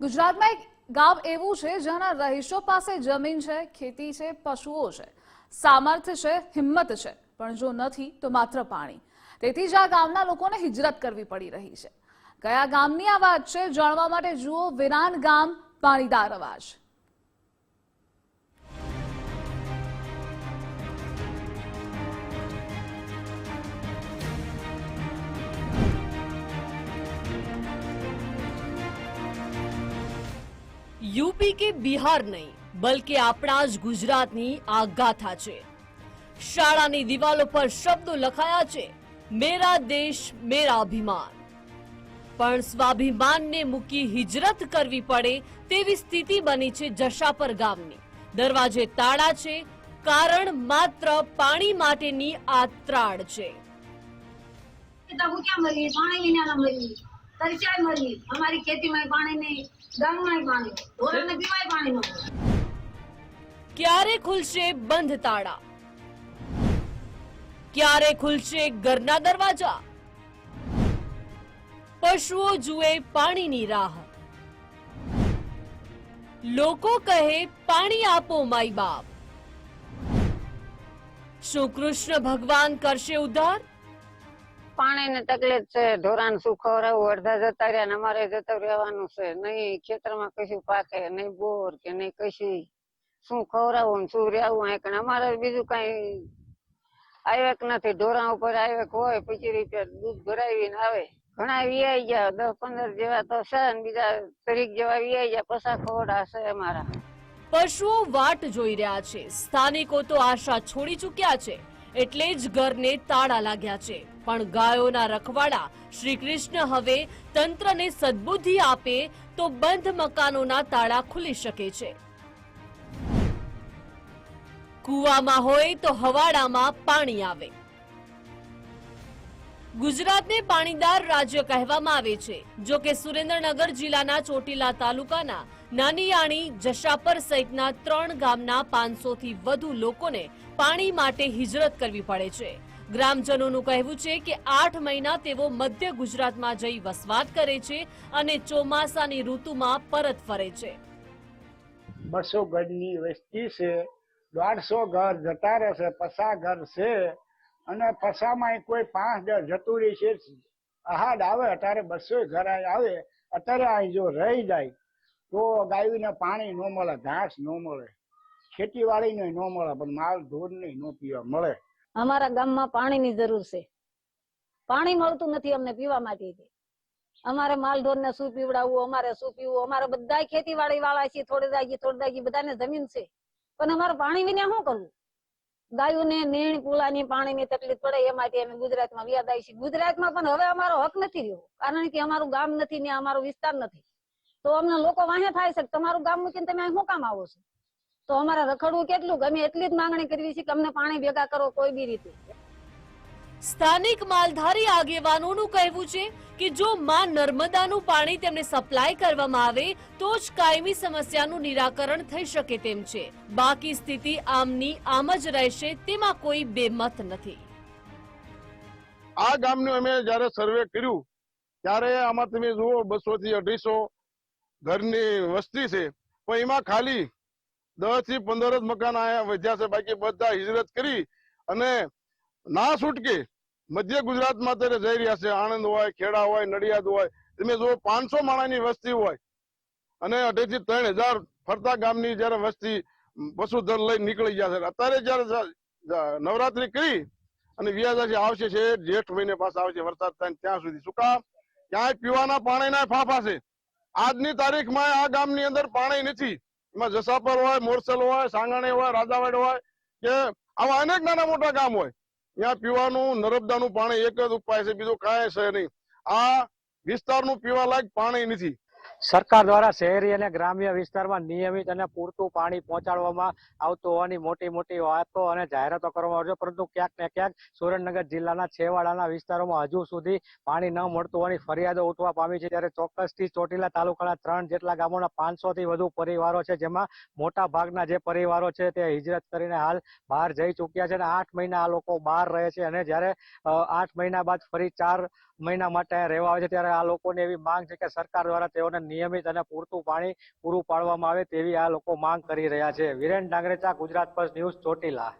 ગુજરાતમાં એક ગામ એવું છે જેના રહીશો પાસે જમીન છે, ખેતી છે, પશુઓ છે. સામર્થ્ય છે, હિંમત છે. પણ જો નથી, તો માત્ર પાણી. તેથી જ આ ગામના લોકોને હિજરત કરવી પડી રહી છે. કયા ગામની આ વાત છે, જાણવા માટે જુઓ વિરાન ગામ, પાણીદાર અવાજ. યુપી કે બિહાર નહીં, બલકે આપણા જ ગુજરાતની આ ગાથા છે. શાળાની દિવાલો પર શબ્દો લખાયા છે, મેરા દેશ, મેરા અભિમાન. પણ સ્વાભિમાનને મૂકી હિજરત કરવી પડે તેવી સ્થિતિ બની છે જશાપર ગામની. દરવાજે તાળા છે, કારણ માત્ર પાણી માટેની આ ત્રાડ છે. તો હું ક્યાં મરી પાણી વિના મરી તરસ્યાય મરી અમારી ખેતીમાં પાણી નહીં ગામમાં પાણી ઢોરાને પીવાય પાણી ન ક્યારે ખુલશે બંધ તાળા? ક્યારે ખુલશે ઘરના દરવાજા? પશુઓ જુએ પાણીની રાહ. લોકો કહે, પાણી આપો માઈ બાપ. શું કૃષ્ણ ભગવાન કરશે ઉદ્ધાર? પાણીની તકલીફ છે, ઢોરાને શું ખવડાવવું અડધા જતા રહ્યા ને અમારે જતું રહેવાનું છે. નહીં ખેતરમાં કશું પાકે, નહીં બોર કે નહીં કશું. શું ખવડાવવું શું રહેવું અહીં અમારે બીજું કઈ આવક નથી. ઢોરા ઉપર આવક હોય, પચીસ રૂપિયા દૂધ ભરાવીને આવે. ઘણા વિયાઈ ગયા. દસ, પંદર જેવા તો છે ને બીજા તરીક જેવા વિયાઈ ગયા. પસા ખવડા છે અમારા. પશુઓ વાટ જોઈ રહ્યા છે. સ્થાનિકો તો આશા છોડી ચૂક્યા છે. એટલે જ ઘરને તાળા લાગ્યા છે. પણ ગાયોના રખવાડા શ્રી કૃષ્ણ હવે તંત્રને સદબુદ્ધિ આપે તો બંધ મકાનોના તાળા ખુલી શકે છે. કૂવામાં હોય તો હવાડામાં પાણી આવે. ગુજરાતને પાણીદાર રાજ્ય કહેવામાં આવે છે. જો કે સુરેન્દ્રનગર જિલ્લાના ચોટીલા તાલુકાના નાનીયાણી જશાપર સહિતના ત્રણ ગામના પાંચસો થી વધુ લોકોને પાણી માટે હિજરત કરવી પડે છે. ગ્રામજનોનું કહેવું છે કે આઠ મહિના તેઓ મધ્ય ગુજરાતમાં જઈ વસવાટ કરે છે અને ચોમાસાની ઋતુમાં પરત ફરે છે. બસો ગજની વસ્તી છે. દોઢસો ઘર જતા રહેશે પસા ઘર છે. અને પસામાં કોઈ પાંચ દસ જતુરી છે આહાડ આવે અત્યારે બસો ઘર આવે અત્યારે અહીં જો રહી જાય, તો ગાયુને પાણી ન મળે, ઘાસ ન મળે, ખેતીવાડીને ન મળે, પણ માલ ઢોરને ન પીવા મળે. અમારા ગામમાં પાણીની જરૂર છે. પાણી મળતું નથી અમને પીવા માટે અમારે માલ ઢોરને શું પીવડાવવું, અમારે શું પીવું, અમારે બધા ખેતીવાડી વાળા છીએ, થોડે દાગી થોડે દાગી બધાને જમીન છે. પણ અમારે પાણી વિના શું કરવું? ગાયોને નીણ પુલાની પાણીની તકલીફ પડે, એમાંથી અમે ગુજરાતમાં વ્યાદ આવી છીએ. ગુજરાતમાં પણ હવે અમારો હક નથી રહ્યો, કારણ કે અમારું ગામ નથી ને અમારો વિસ્તાર નથી. તો અમને લોકો વાહે થાય છે તમારું ગામ મૂકીને તમે અહીં શું કામ આવો છો? તો અમારે રખડવું કેટલું? ગમે એટલી જ માંગણી કરવી છે કે અમને પાણી ભેગા કરો કોઈ બી રીતે. સ્થાનિક માલધારી આગેવાનોનું કહેવું છે કે જો માં નર્મદાનું પાણી તેમને સપ્લાય કરવામાં આવે, તો જ કાયમી સમસ્યાનું નિરાકરણ થઈ શકે તેમ છે. બાકી સ્થિતિ આમની આમ જ રહેશે, તેમાં કોઈ બેમત નથી. આ ગામનું અમે જયારે સર્વે કર્યું, ત્યારે આમાં તમે જુઓ બસો થી અઢીસો ઘરની વસ્તી છે. પણ એમાં ખાલી દસથી પંદર જ મકાન આયા વધ્યા છે. બાકી બધા હિજરત કરી અને ના છૂટકે મધ્ય ગુજરાતમાં અત્યારે જઈ રહ્યા છે. આણંદ હોય, ખેડા હોય, નડિયાદ હોય. તમે જો પાંચસો માણાની વસ્તી હોય. અને અઢી થી ત્રણ હજાર ફરતા ગામની જયારે વસ્તી પશુધન લઈ નીકળી છે. અત્યારે જયારે નવરાત્રી કરી અને વ્યાજાજી આવશે છે, જેઠ મહિને પાછા આવશે વરસાદ થાય ત્યાં સુધી. કામ? ક્યાંય પીવાના પાણીના ફાફા છે. આજની તારીખમાં આ ગામની અંદર પાણી નથી. એમાં જસાપર હોય, મોરસલ હોય, સાંગાણી હોય, રાજાવાડ હોય કે આવા અનેક નાના મોટા ગામ હોય. ત્યાં પીવાનું, નર્મદાનું પાણી એક જ ઉપાય છે, બીજું કાંઈ છે નહીં. આ વિસ્તારનું પીવા લાયક પાણી નથી. સરકાર દ્વારા શહેરી અને ગ્રામ્ય વિસ્તારમાં નિયમિત અને પૂરતું પાણી પહોંચાડવામાં આવતું હોવાની મોટી મોટી વાતો અને જાહેરાતો કરવામાં આવે છે. પરંતુ ક્યાંક ને ક્યાંક સુરેન્દ્રનગર જિલ્લાના છેવાડાના વિસ્તારોમાં હજુ સુધી પાણી ન મળતું હોવાની ફરિયાદો ઉઠવા પામી છે. ત્યારે ચોક્કસથી ચોટીલા તાલુકાના ત્રણ જેટલા ગામોના પાંચસોથી વધુ પરિવારો છે, જેમાં મોટા ભાગના જે પરિવારો છે તે હિજરત કરીને હાલ બહાર જઈ ચૂક્યા છે અને આઠ મહિના આ લોકો બહાર રહે છે અને જ્યારે આઠ મહિના બાદ ફરી ચાર મહિના માટે અહીંયા રહેવા આવે છે, ત્યારે આ લોકોની એવી માંગ છે કે સરકાર દ્વારા તેઓને નિયમિત અને પૂરતું પાણી પૂરું પાડવામાં આવે તેવી આ લોકો માંગ કરી રહ્યા છે. વિરેન ડાંગરેચા, ગુજરાત પર ન્યૂઝ ચોટીલા.